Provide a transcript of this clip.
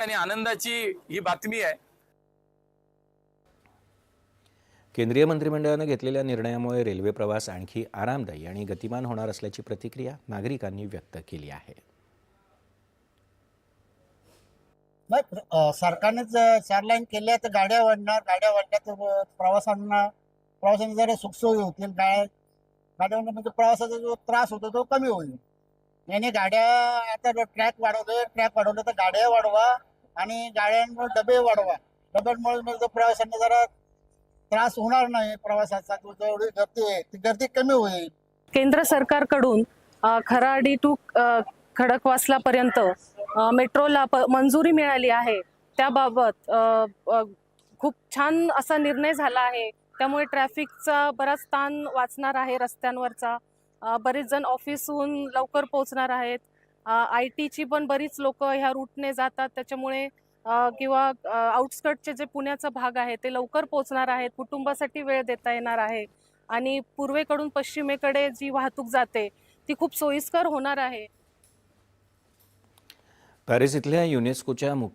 आणि आनंदाची ही बातमी आहे. केंद्रीय मंत्रिमंडळानं घेतलेल्या निर्णयामुळे रेल्वे प्रवास आणखी आरामदायी आणि गतिमान होणार असल्याची प्रतिक्रिया नागरिकांनी व्यक्त केली आहे. अं, चार लाईन केल्या तर गाड्या वाढणार गाड्या वाढल्या तर अं, प्रवासांना प्रवासांना जरा सुखसोयी होतील गाड्या गाड्या म्हणजे प्रवासाचा जो त्रास होतो तो कमी होईल. याने गाड्या आता ट्रॅक वाढवतोय ट्रॅक वाढवलं तर गाड्या वाढवा. आणि गाड्यांवर डबे वाढवा. डब्यांमुळे प्रवाशांना जरा त्रास होणार नाही प्रवासाचा जेवढी गर्दी आहे ती गर्दी कमी होईल. केंद्र सरकारकडून खराडी टू खडकवासला खडकवासलापर्यंत मेट्रोला प मंजुरी मिळाली आहे. त्याबाबत खूप छान असा निर्णय झाला आहे. त्यामुळे ट्रॅफिकचा बराच ताण वाचणार आहे रस्त्यांवरचा. बरेच जण ऑफिसहून लवकर पोहोचणार आहेत. आय टीची पण बरीच लोक ह्या रूटने जातात. त्याच्यामुळे किंवा आउटस्कटचे जे पुण्याचा भाग आहे ते लवकर पोहोचणार आहेत. कुटुंबासाठी वेळ देता येणार आहे. आणि पूर्वेकडून पश्चिमेकडे जी वाहतूक जाते ती खूप सोयीस्कर होणार आहे. पॅरिस इथल्या युनेस्कोच्या मुख्य